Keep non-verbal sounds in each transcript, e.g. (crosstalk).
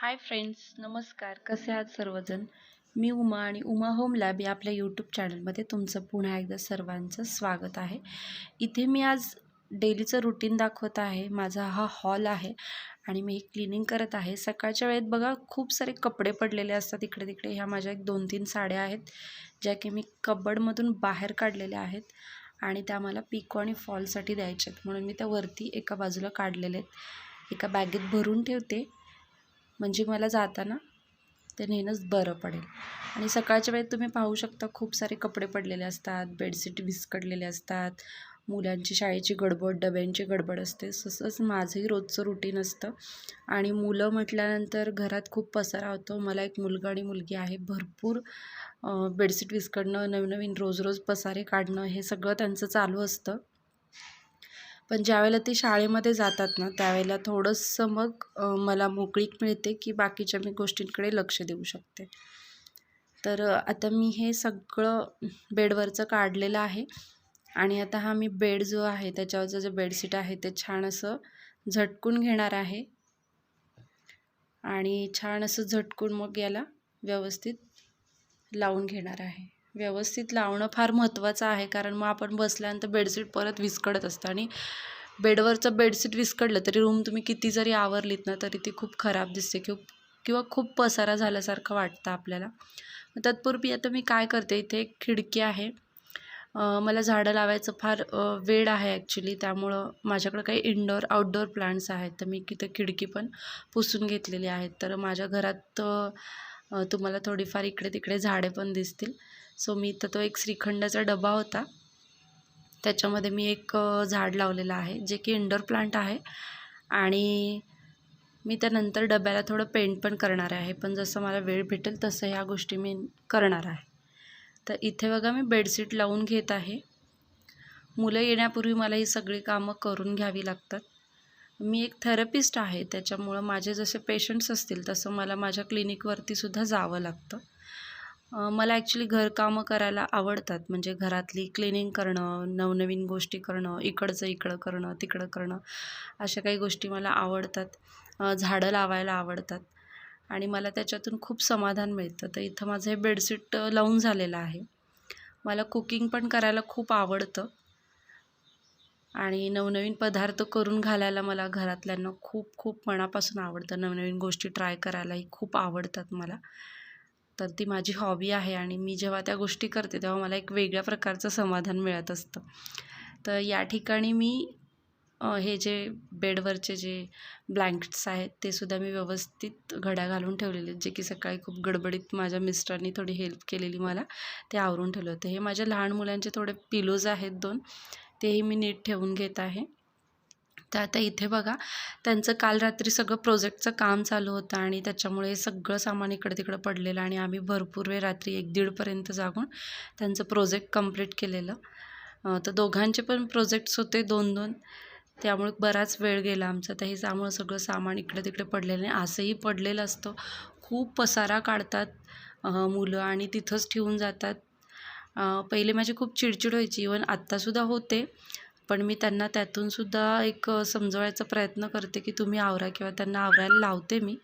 Hi friends नमस्कार. कसे आहात सर्वजण? मी उमा आणि उमा होम लॅब या आपल्या यूट्यूब चॅनलमध्ये तुमचं पुन्हा एकदा सर्वांचं स्वागत आहे. इथे मी आज डेलीचं रुटीन दाखवत आहे. माझा हा हॉल आहे आणि मी क्लिनिंग करत आहे. सकाळच्या वेळेत बघा खूप सारे कपडे पडलेले असतात इकडे तिकडे ह्या माझ्या एक दोन तीन साड्या आहेत ज्या की मी कबडमधून बाहेर काढलेल्या आहेत आणि त्या मला पिको आणि फॉलसाठी द्यायच्या आहेत. म्हणून मी त्या वरती एका बाजूला काढलेल्या आहेत. एका बॅगेत भरून ठेवते. म्हणजे मला जाताना ते नेणंच बरं पडेल. आणि सकाळच्या वेळेत तुम्ही पाहू शकता खूप सारे कपडे पडलेले असतात बेडशीट विस्कडलेले असतात मुलांची शाळेची गडबड डब्यांची गडबड असते. तसंच माझंही रोजचं रुटीन असतं. आणि मुलं म्हटल्यानंतर घरात खूप पसारा होतो. मला एक मुलगा आणि मुलगी आहे. भरपूर बेडशीट विस्कडणं नवनवीन रोज रोज पसारे काढणं हे सगळं त्यांचं चालू असतं. पण ज्यावेळेला ते शाळेमध्ये जातात ना त्यावेळेला थोडंसं मग मला मोकळीक मिळते की बाकीच्या मी गोष्टींकडे लक्ष देऊ शकते. तर आता मी हे सगळं बेडवरचं काढलेलं आहे आणि आता हा मी बेड जो आहे त्याच्यावरचं जे बेडशीट आहे ते छान असं झटकून घेणार आहे. आणि छान असं झटकून मग याला व्यवस्थित लावून घेणार आहे. व्यवस्थित लावणं फार महत्त्वाचं आहे. कारण मग आपण बसल्यानंतर बेडशीट परत विस्कडत असतं. आणि बेडवरचं बेडशीट विस्कडलं तरी रूम तुम्ही किती जरी आवरलीत ना तरी ती खूप खराब दिसते. किंवा किंवा खूप पसारा झाल्यासारखं वाटतं आपल्याला. तत्पूर्वी आता मी काय करते इथे एक खिडकी आहे. मला झाडं लावायचं फार वेळ आहे ॲक्च्युली त्यामुळं माझ्याकडं काही इनडोअर आउटडोअर प्लांट्स आहेत. तर मी तिथं खिडकी पण पुसून घेतलेली आहेत. तर माझ्या घरात तुम्हाला थोडीफार इकडे तिकडे झाडे पण दिसतील. सो मी इथं तो एक श्रीखंडाचा डबा होता. त्याच्यामध्ये मी एक झाड लावलेलं आहे जे की इंडोर प्लांट आहे. आणि मी त्यानंतर डब्याला थोडं पेंट पण करणार आहे. पण जसं मला वेळ भेटेल तसं ह्या गोष्टी मी करणार आहे. तर इथे बघा मी बेडशीट लावून घेत आहे. मुलं येण्यापूर्वी मला ही सगळी कामं करून घ्यावी लागतात. मी एक थेरपिस्ट आहे. त्याच्यामुळं माझे जसे पेशंट्स असतील तसं मला माझ्या क्लिनिकवरतीसुद्धा जावं लागतं. मला ॲक्च्युली घरकामं करायला आवडतात. म्हणजे घरातली क्लिनिंग करणं नवनवीन गोष्टी करणं इकडचं इकडं करणं तिकडं करणं अशा काही गोष्टी मला आवडतात. झाडं लावायला आवडतात. आणि मला त्याच्यातून खूप समाधान मिळतं. तर इथं माझं हे बेडशीट लावून झालेलं आहे. मला कुकिंग पण करायला खूप आवडतं. आणि नवनवीन पदार्थ करून घालायला मला घरातल्यांना खूप खूप मनापासून आवडतं. नवनवीन गोष्टी ट्राय करायलाही खूप आवडतात मला. तर ती माझी हॉबी आहे आणि मी जेव्हा त्या गोष्टी करते तेव्हा मला एक वेगळ्या प्रकारचं समाधान मिळत असतं. तर या ठिकाणी मी हे जे बेडवरचे जे ब्लँकेट्स आहेत ते सुद्धा मी व्यवस्थित घड्या घालून ठेवलेले जे की सकाळी खूप गडबडीत माझ्या मिस्टरनी थोडी हेल्प केलेली मला ते आवरून ठेवलं होतं. हे माझ्या लहान मुलांचे थोडे पिलोज आहेत दोन तेही मी नीट ठेवून घेत आहे. तर आता इथे बघा त्यांचं काल रात्री सगळं प्रोजेक्टचं काम चालू होतं आणि त्याच्यामुळे सगळं सामान इकडं तिकडं पडलेलं आणि आम्ही भरपूर वेळ रात्री एक दीडपर्यंत जागून त्यांचं प्रोजेक्ट कंप्लीट केलेलं. तर दोघांचे पण प्रोजेक्ट्स होते दोन दोन त्यामुळे बराच वेळ गेला आमचा. तर हे त्यामुळं सगळं सामान इकडे तिकडे पडलेलं नाही असंही पडलेलं असतं. खूप पसारा काढतात मुलं आणि तिथंच ठेवून जातात. पहिले माझी खूप चिडचिड व्हायची. इवन आत्तासुद्धा होते. पण मी त्यांना त्यातूनसुद्धा एक समजवायचा प्रयत्न करते की तुम्ही आवरा किंवा त्यांना आवरायला लावते मी.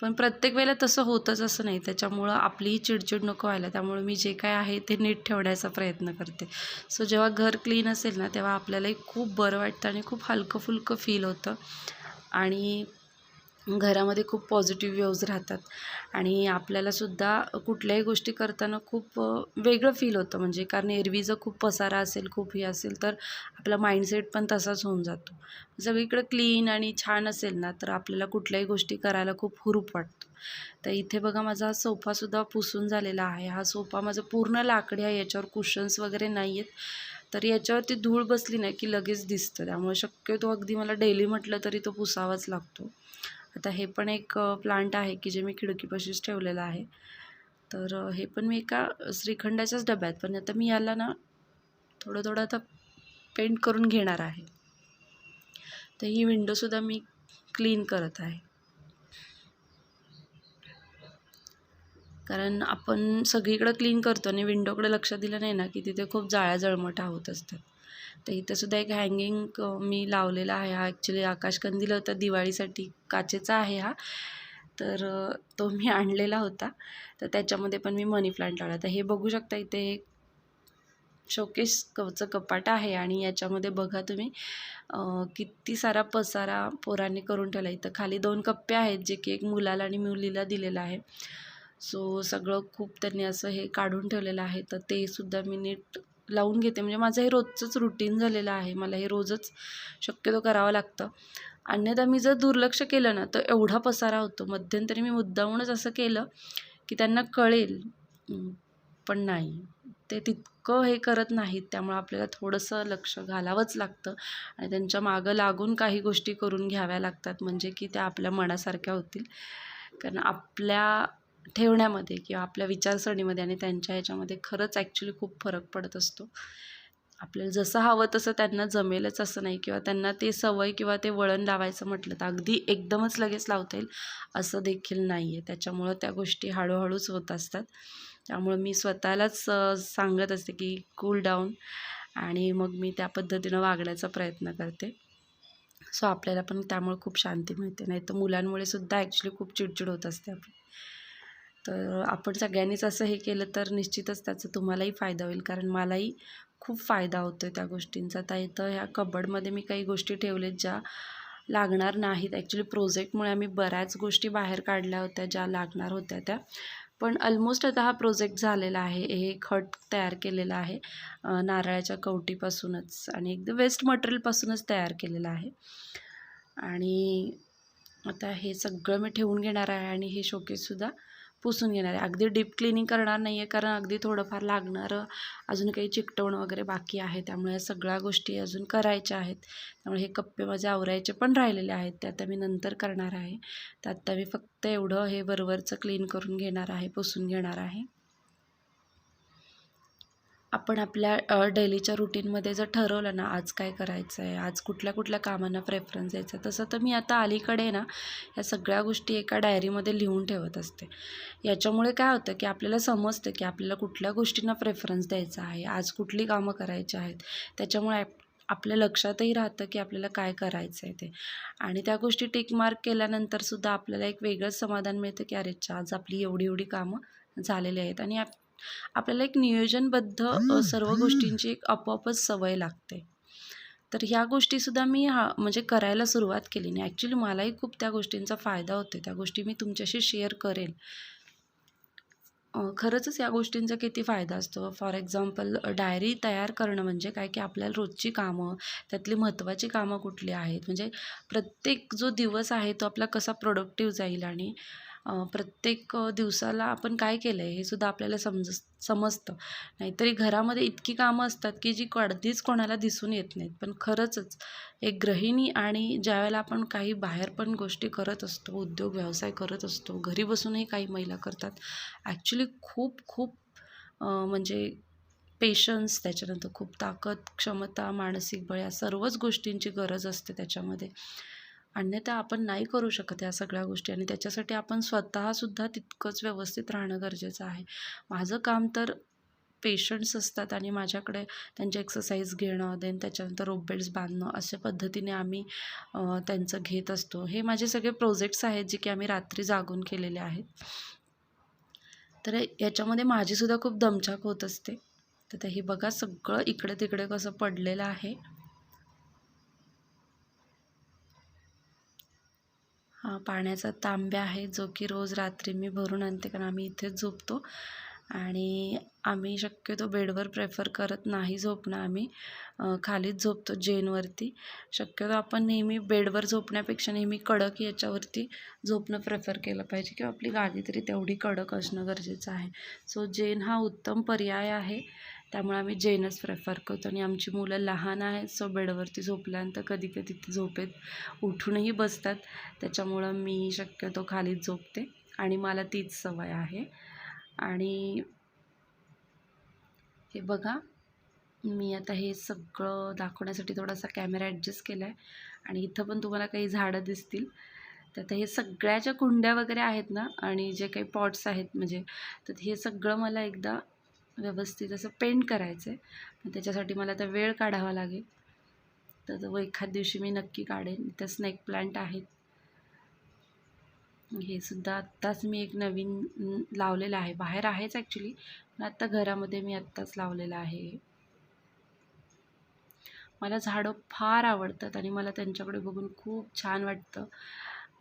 पण प्रत्येक वेळेला तसं होतंच असं नाही. त्याच्यामुळं आपलीही चिडचिड नको व्हायला. त्यामुळं मी जे काय आहे ते नीट ठेवण्याचा प्रयत्न करते. सो जेव्हा घर क्लीन असेल ना तेव्हा आपल्यालाही खूप बरं वाटतं आणि खूप हलकं फुलकं फील होतं. आणि घरामध्ये खूप पॉझिटिव्ह व्ह्यूज राहतात. आणि आपल्यालासुद्धा कुठल्याही गोष्टी करताना खूप वेगळं फील होतं. म्हणजे कारण एरवी जर खूप पसारा असेल खूप हे असेल तर आपला माइंडसेट पण तसाच होऊन जातो. सगळीकडं क्लीन आणि छान असेल ना तर आपल्याला कुठल्याही गोष्टी करायला खूप हुरूप वाटतो. तर इथे बघा माझा हा सोफासुद्धा पुसून झालेला आहे. हा सोफा माझा पूर्ण लाकडी आहे. याच्यावर कुशन्स वगैरे नाही आहेत तर याच्यावरती धूळ बसली नाही की लगेच दिसतं. त्यामुळे शक्यतो अगदी मला डेली म्हटलं तरी तो पुसावाच लागतो. आता हे पण एक प्लांट आहे की जे मी खिडकीपाशीच ठेवलेलं आहे. तर हे पण मी एका श्रीखंडाच्याच डब्यात पण आता मी याला ना थोडं थोडं आता पेंट करून घेणार आहे. तर ही विंडोसुद्धा मी क्लीन करत आहे. कारण आपण सगळीकडं क्लीन करतो आणि विंडोकडे लक्ष दिलं नाही ना की तिथे खूप जाळ्या जळमटा होत असतात. तर इथं सुद्धा एक हँगिंग मी लावलेला आहे हा. ॲक्च्युली आकाशकंदील होता दिवाळीसाठी काचेचा आहे हा. तर तो मी आणलेला होता. तर त्याच्यामध्ये पण मी मनी प्लांट लावला. तर हे बघू शकता इथे एक शोकेस कवचं कपाट आहे आणि याच्यामध्ये बघा तुम्ही किती सारा पसारा पोरांनी करून ठेवला. इथं खाली दोन कप्पे आहेत जे की एक मुलाला आणि मुलीला दिलेलं आहे. सो सगळं खूप त्यांनी असं हे काढून ठेवलेलं आहे. तर ते सुद्धा मी नीट लावून घेते. म्हणजे माझं हे रोजचंच रुटीन झालेलं आहे. मला हे रोजच शक्यतो करावं लागतं. अन्यथा मी जर दुर्लक्ष केलं ना तर एवढा पसारा होतो. मध्यंतरी मी मुद्दामूनच असं केलं की त्यांना कळेल पण नाही. ते तितकं हे करत नाहीत. त्यामुळे आपल्याला थोडंसं लक्ष घालावंच लागतं आणि त्यांच्या मागं लागून काही गोष्टी करून घ्याव्या लागतात. म्हणजे की त्या आपल्या मनासारख्या होतील. कारण आपल्या ठेवण्यामध्ये किंवा आपल्या विचारसरणीमध्ये आणि त्यांच्या ह्याच्यामध्ये खरंच ॲक्च्युली खूप फरक पडत असतो. आपल्याला जसं हवं तसं त्यांना जमेलच असं नाही किंवा त्यांना ते सवय किंवा ते वळण लावायचं म्हटलं तर अगदी एकदमच लगेच लावता येईल असं देखील नाही आहे त्याच्यामुळं त्या गोष्टी हळूहळूच होत असतात. त्यामुळं मी स्वतःलाच सांगत असते की कूल डाऊन आणि मग मी त्या पद्धतीनं वागण्याचा प्रयत्न करते. सो आपल्याला पण त्यामुळे खूप शांती मिळते. नाही तर मुलांमुळे सुद्धा ॲक्च्युली खूप चिडचिड होत असते आपली. तर आपण सगळ्यांनीच असं हे केलं तर निश्चितच त्याचा तुम्हालाही फायदा होईल. कारण मलाही खूप फायदा होतो आहे त्या गोष्टींचा. तर इथं ह्या कबडमध्ये मी काही गोष्टी ठेवलेत ज्या लागणार नाहीत. ॲक्च्युली प्रोजेक्टमुळे आम्ही बऱ्याच गोष्टी बाहेर काढल्या होत्या ज्या लागणार होत्या त्या. पण ऑलमोस्ट आता हा प्रोजेक्ट झालेला आहे. हे खट तयार केलेलं आहे. नारळाच्या कवटीपासूनच आणि एकदम वेस्ट मटेरियलपासूनच तयार केलेलं आहे. आणि आता हे सगळं मी ठेवून घेणार आहे आणि हे शोकेससुद्धा पुसून घेणार आहे. अगदी डीप क्लिनिंग करणार नाही आहे कारण अगदी थोडंफार लागणारं अजून काही चिकटवणं वगैरे बाकी आहे. त्यामुळे या सगळ्या गोष्टी अजून करायच्या आहेत. त्यामुळे हे कप्पे माझे आवरायचे पण राहिलेले आहेत. ते आता मी नंतर करणार आहे. तर आत्ता मी फक्त एवढं हे वरवरचं क्लीन करून घेणार आहे पुसून घेणार आहे. आपण आपल्या डेलीच्या रुटीनमध्ये जर ठरवलं ना आज काय करायचं आहे आज कुठल्या कुठल्या कामांना प्रेफरन्स द्यायचा आहे तसं तर मी आता अलीकडे ना या सगळ्या गोष्टी एका डायरीमध्ये लिहून ठेवत असते. याच्यामुळे काय होतं की आपल्याला समजतं की आपल्याला कुठल्या गोष्टींना प्रेफरन्स द्यायचा आहे आज कुठली कामं करायची आहेत त्याच्यामुळे आपल्या लक्षातही राहतं की आपल्याला काय करायचं आहे ते. आणि त्या गोष्टी टिक मार्क केल्यानंतरसुद्धा आपल्याला एक वेगळंच समाधान मिळतं की अरेच्छा आज आपली एवढी एवढी कामं झालेली आहेत. आणि आप आपल्याला एक नियोजनबद्ध सर्व गोष्टींची एक आपोआपच सवय लागते. तर ह्या गोष्टीसुद्धा मी हा म्हणजे करायला सुरुवात केली नाही ॲक्च्युली मलाही खूप त्या गोष्टींचा फायदा होतो त्या गोष्टी मी तुमच्याशी शेअर करेल अ, खरंचच या गोष्टींचा किती फायदा असतो. फॉर एक्झाम्पल डायरी तयार करणं म्हणजे काय? की आपल्याला रोजची कामं त्यातली महत्त्वाची कामं कुठली आहेत? म्हणजे प्रत्येक जो दिवस आहे तो आपला कसा प्रोडक्टिव्ह जाईल आणि प्रत्येक दिवसाला आपण काय केलं आहे हे सुद्धा आपल्याला समज समजतं. नाहीतरी घरामध्ये इतकी कामं असतात की जी कधीच कोणाला दिसून येत नाहीत. पण खरंचच एक गृहिणी आणि ज्यावेळेला आपण काही बाहेर पण गोष्टी करत असतो उद्योग व्यवसाय करत असतो घरी बसूनही काही महिला करतात ॲक्च्युली खूप खूप म्हणजे पेशन्स त्याच्यानंतर खूप ताकद क्षमता मानसिक बळ या सर्वच गोष्टींची गरज असते त्याच्यामध्ये. अन्यथा आपण नाही करू शकत या सगळ्या गोष्टी आणि त्याच्यासाठी आपण स्वतःसुद्धा तितकंच व्यवस्थित राहणं गरजेचं आहे. माझं काम तर पेशंट्स असतात आणि माझ्याकडे त्यांचे एक्सरसाइज घेणं देन त्याच्यानंतर रोप बेल्ट्स बांधणं अशा पद्धतीने आम्ही त्यांचं घेत असतो. हे माझे सगळे प्रोजेक्ट्स आहेत जे की आम्ही रात्री जागून केलेले आहेत. तर याच्यामध्ये माझीसुद्धा खूप दमछाक होत असते. तर ते हे बघा सगळं इकडे तिकडे कसं पडलेलं आहे. पाण्याचा तांब्या आहे जो की रोज रात्री मी भरून आणते कारण आम्ही इथेच झोपतो. आणि आम्ही शक्यतो बेडवर प्रेफर करत नाही झोपणं. आम्ही खालीच झोपतो जेनवरती. शक्यतो आपण नेहमी बेडवर झोपण्यापेक्षा नेहमी कडक याच्यावरती झोपणं प्रेफर केलं पाहिजे किंवा आपली गादी तरी तेवढी कडक असणं गरजेचं आहे. सो जेन हा उत्तम पर्याय आहे. त्यामुळे आम्ही जेनच प्रेफर करतो. आणि आमची मुलं लहान आहेत सो बेडवरती झोपल्यानंतर कधी कधी ती झोपेत उठूनही बसतात. त्याच्यामुळं मी शक्यतो खालीच झोपते. आणि मला तीच सवय आहे. आणि हे बघा मी आता हे सगळं दाखवण्यासाठी थोडासा कॅमेरा ॲडजस्ट केला आहे. आणि इथं पण तुम्हाला काही झाडं दिसतील. तर आता हे सगळ्या ज्या कुंड्या वगैरे आहेत ना आणि जे काही पॉट्स आहेत म्हणजे तर हे सगळं मला एकदा व्यवस्थित असं पेंट करायचं आहे. त्याच्यासाठी मला आता वेळ काढावा लागेल. तर तो एखाद दिवशी मी नक्की काढेन. इथं स्नेक प्लांट आहेत. हे सुद्धा आत्ताच मी एक नवीन लावलेलं आहे. बाहेर आहेच ॲक्च्युली पण आत्ता घरामध्ये मी आत्ताच लावलेलं आहे. मला झाडं फार आवडतात आणि मला त्यांच्याकडे बघून खूप छान वाटतं.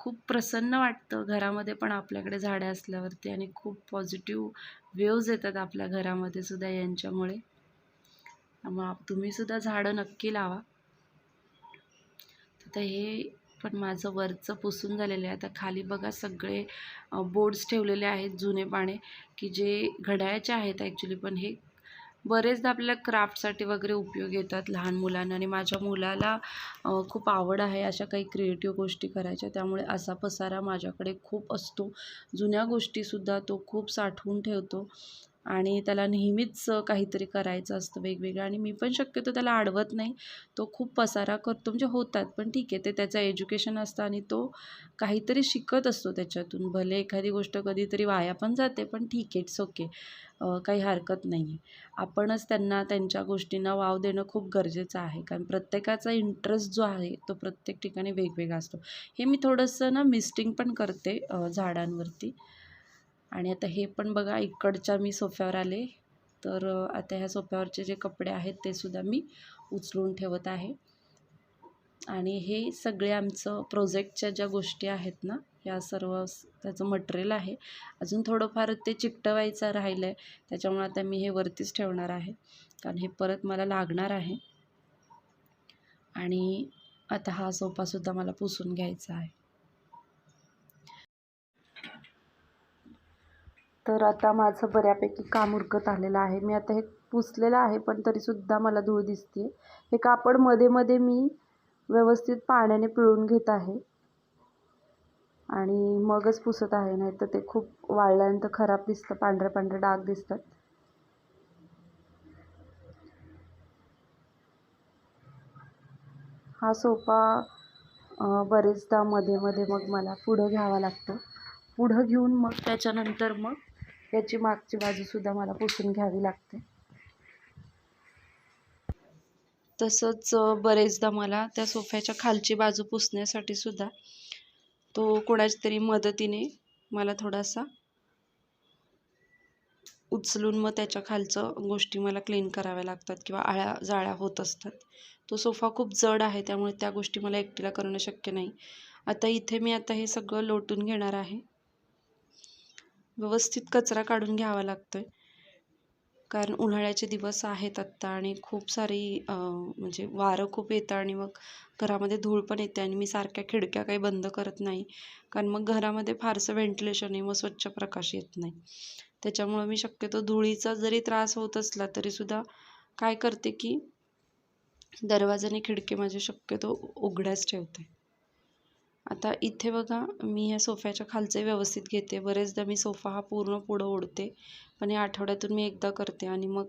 खूप प्रसन्न वाटतं घरामध्ये पण आपल्याकडे झाडे असल्यावरती आणि खूप पॉझिटिव्ह वेव्ज येतात आपल्या घरामध्ये सुद्धा यांच्यामुळे. त्यामुळे तुम्हीसुद्धा झाडं नक्की लावा. तर हे पण माझं वरचं पुसून झालेलं आहे. आता खाली बघा सगळे बोर्ड्स ठेवलेले आहेत जुने पाणे की जे घड्याळाचे आहेत ॲक्च्युली पण हे बरेचदा आपल्याला क्राफ्टसाठी वगैरे उपयोग येतात लहान मुलांना आणि माझ्या मुलाला खूप आवड आहे अशा काही क्रिएटिव्ह गोष्टी करायच्या. त्यामुळे असा पसारा माझ्याकडे खूप असतो. जुन्या गोष्टीसुद्धा तो खूप साठवून ठेवतो. आणि त्याला नेहमीच काहीतरी करायचं असतं वेगवेगळं आणि मी पण शक्यतो त्याला अडवत नाही. तो खूप पसारा करतो म्हणजे होतात पण ठीक आहे ते त्याचं एज्युकेशन असतं आणि तो काहीतरी शिकत असतो त्याच्यातून. भले एखादी गोष्ट कधीतरी वाया पण जाते पण ठीक आहे इट्स ओके काही हरकत नाही आहे आपणच त्यांना त्यांच्या गोष्टींना वाव देणं खूप गरजेचं आहे कारण प्रत्येकाचा इंटरेस्ट जो आहे तो प्रत्येक ठिकाणी वेगवेगळा असतो. हे मी थोडंसं ना मिस्टिंग पण करते झाडांवरती. आणि आता हे पण बघा इकडच्या मी सोफ्यावर आले. तर आता ह्या सोफ्यावरचे जे कपडे आहेत ते सुद्धा मी उचलून ठेवत आहे. आणि हे सगळे आमचं प्रोजेक्टच्या ज्या गोष्टी आहेत ना या सर्व त्याचं मटेरियल आहे. अजून थोडंफार ते चिकटवायचं राहिलं आहे त्याच्यामुळे आता मी हे वरतीच ठेवणार आहे. कारण हे परत मला लागणार आहे. आणि आता हा सोफासुद्धा मला पुसून घ्यायचा आहे. तर आता माझं बऱ्यापैकी काम उरकत आलेलं आहे. मी आता हे पुसलेलं आहे पण तरीसुद्धा मला धूळ दिसते हे कापडमध्ये मध्ये मी व्यवस्थित पाण्याने पिळून घेत आहे. आणि मगच पुसत आहे नाही तर ते खूप वाळल्यानंतर खराब दिसतं पांढरे पांढरे डाग दिसतात. हा सोफा बरेचदा मध्ये मध्ये मग मला पुढं घ्यावा लागतो. पुढं घेऊन मग त्याच्यानंतर मग याची मागची बाजूसुद्धा मला पुसून घ्यावी लागते. तसंच बरेचदा मला त्या सोफ्याच्या खालची बाजू पुसण्यासाठी सुद्धा तो कोणाच्या तरी मदतीने मला थोडासा उचलून मग त्याच्या खालचं गोष्टी मला क्लीन कराव्या लागतात किंवा आळ्या जाळ्या होत असतात. तो सोफा खूप जड आहे त्यामुळे त्या गोष्टी मला एकटीला करणं शक्य नाही. आता इथे मी आता हे सगळं लोटून घेणार आहे. व्यवस्थित कचरा काढून घ्यावा लागतो आहे कारण उन्हाळ्याचे दिवस आहेत आत्ता आणि खूप सारी म्हणजे वारं खूप येतं आणि मग घरामध्ये धूळ पण येते आणि मी सारख्या खिडक्या काही बंद करत नाही. कारण मग घरामध्ये फारसं व्हेंटिलेशन आहे मग स्वच्छ प्रकाश येत नाही. त्याच्यामुळं मी शक्यतो धुळीचा जरी त्रास होत असला तरीसुद्धा काय करते की दरवाजाने आणि खिडकी माझे शक्यतो उघड्याच ठेवते. आता इथे बघा मी ह्या सोफ्याच्या खालचे व्यवस्थित घेते. बरेचदा मी सोफा हा पूर्ण पुढं ओढते पण या आठवड्यातून मी एकदा करते आणि मग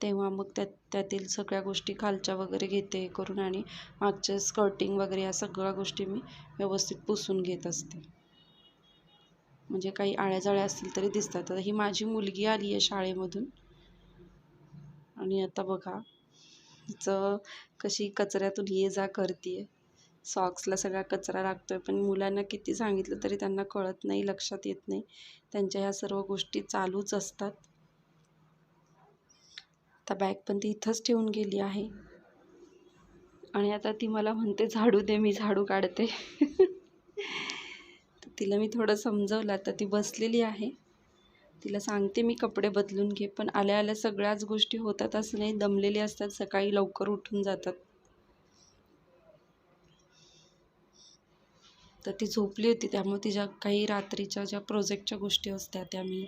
तेव्हा मग त्यात त्यातील सगळ्या गोष्टी खालच्या वगैरे घेते हे करून आणि मागचे स्कर्टिंग वगैरे या सगळ्या गोष्टी मी व्यवस्थित पुसून घेत असते. म्हणजे काही आळ्याजाळ्या असतील तरी दिसतात. आता ही माझी मुलगी आली आहे शाळेमधून. आणि आता बघा तिचं कशी कचऱ्यातून ये जा करते सॉक्सला सगळा कचरा लागतो आहे पण मुलांना किती सांगितलं तरी त्यांना कळत नाही लक्षात येत नाही. त्यांच्या ह्या सर्व गोष्टी चालूच असतात. आता बॅग पण ती इथंच ठेवून गेली आहे. आणि आता ती मला म्हणते झाडू दे मी झाडू काढते. (laughs) तर तिला मी थोडं समजवलं. आता ती बसलेली आहे. तिला सांगते मी कपडे बदलून घे पण आल्या आल्या सगळ्याच गोष्टी होतात असं नाही. दमलेली असतात सकाळी लवकर उठून जातात. तर ती झोपली होती. त्यामुळे तिच्या काही रात्रीच्या ज्या प्रोजेक्टच्या गोष्टी असत्या त्या मी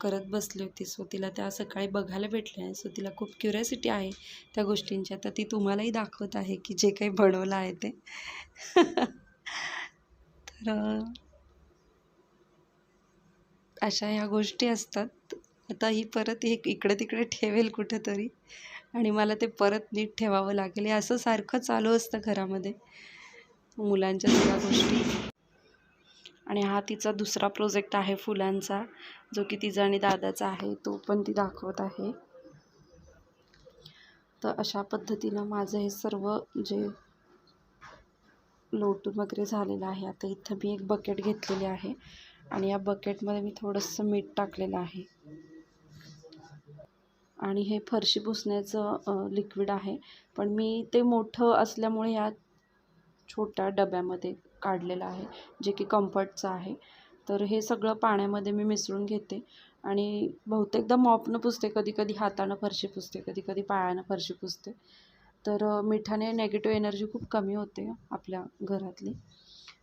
करत बसली होती. सो तिला त्या सकाळी बघायला भेटल्या आहे सो तिला खूप क्युरियासिटी आहे त्या गोष्टींची. आता ती तुम्हालाही दाखवत आहे की जे काही बनवलं आहे ते. (laughs) तर अशा ह्या गोष्टी असतात. आता ही परत एक इकडे तिकडे ठेवेल कुठंतरी. आणि मला ते परत नीट ठेवावं लागेल. हे असं सारखं चालू असतं घरामध्ये. मुलांच्या सगळ्या गोष्टी. आणि हा तिचा दुसरा प्रोजेक्ट आहे फुलांचा जो की तिचा आणि दादाचा आहे तो पण ती दाखवत आहे. तर अशा पद्धतीनं माझं हे सर्व जे लोटून वगैरे झालेलं आहे आता इथं मी एक बकेट घेतलेली आहे. आणि या बकेटमध्ये मी थोडंसं मीठ टाकलेलं आहे. आणि हे फरशी पुसण्याचं लिक्विड आहे. पण मी ते मोठं असल्यामुळे यात छोट्या डब्यामध्ये काढलेलं आहे जे की कम्फर्टचं आहे. तर हे सगळं पाण्यामध्ये मी मिसळून घेते आणि बहुतेकदा मॉपनं पुसते कधी कधी हातानं फरशी पुसते कधी कधी पायानं फरशी पुसते. तर मिठाने नेगेटिव्ह एनर्जी खूप कमी होते आपल्या घरातली.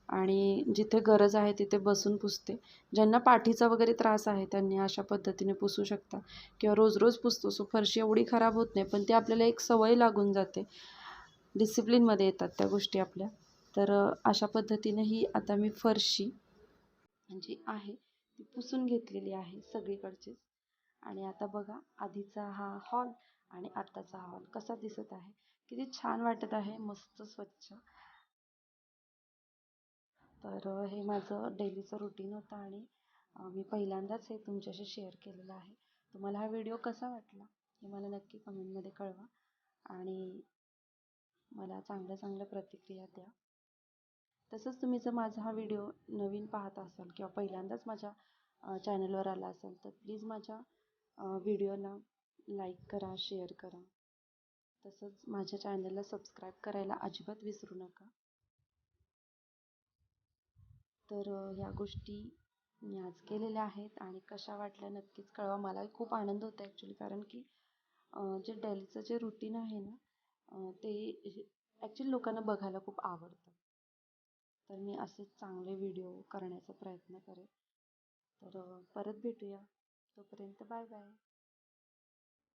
आणि जिथे गरज आहे तिथे बसून पुसते. ज्यांना पाठीचा वगैरे त्रास आहे त्यांनी अशा पद्धतीने पुसू शकता. किंवा रोज रोज पुसतो सो फरशी एवढी खराब होत नाही पण ती आपल्याला एक सवय लागून जाते. डिसिप्लिनमध्ये येतात त्या गोष्टी आपल्या. तर अशा पद्धतीनेही आता मी फरशी जी आहे ती पुसून घेतलेली आहे सगळीकडचीच. आणि आता बघा आधीचा हा हॉल आणि आत्ताचा हॉल कसा दिसत आहे. किती छान वाटत आहे मस्त स्वच्छ. तर हे माझं डेलीचं रुटीन होतं आणि मी पहिल्यांदाच हे तुमच्याशी शेअर केलेलं आहे. तुम्हाला हा व्हिडिओ कसा वाटला हे मला नक्की कमेंटमध्ये कळवा. आणि मला चांगल्या चांगल्या प्रतिक्रिया द्या. तसंच तुम्ही जर माझा हा व्हिडिओ नवीन पाहत असाल किंवा पहिल्यांदाच माझ्या चॅनलवर आला असाल तर प्लीज माझ्या व्हिडिओला लाईक करा शेअर करा. तसंच माझ्या चॅनलला सबस्क्राईब करायला अजिबात विसरू नका. तर ह्या गोष्टी मी आज केलेल्या आहेत आणि कशा वाटल्या नक्कीच कळवा. मलाही खूप आनंद होतो ॲक्च्युली कारण की जे डेलीचं जे रुटीन आहे ना ते ॲक्च्युली लोकांना बघायला खूप आवडतं. तर मी असेच चांगले व्हिडिओ करण्याचा प्रयत्न करेन. तर परत भेटूया. तोपर्यंत बाय बाय.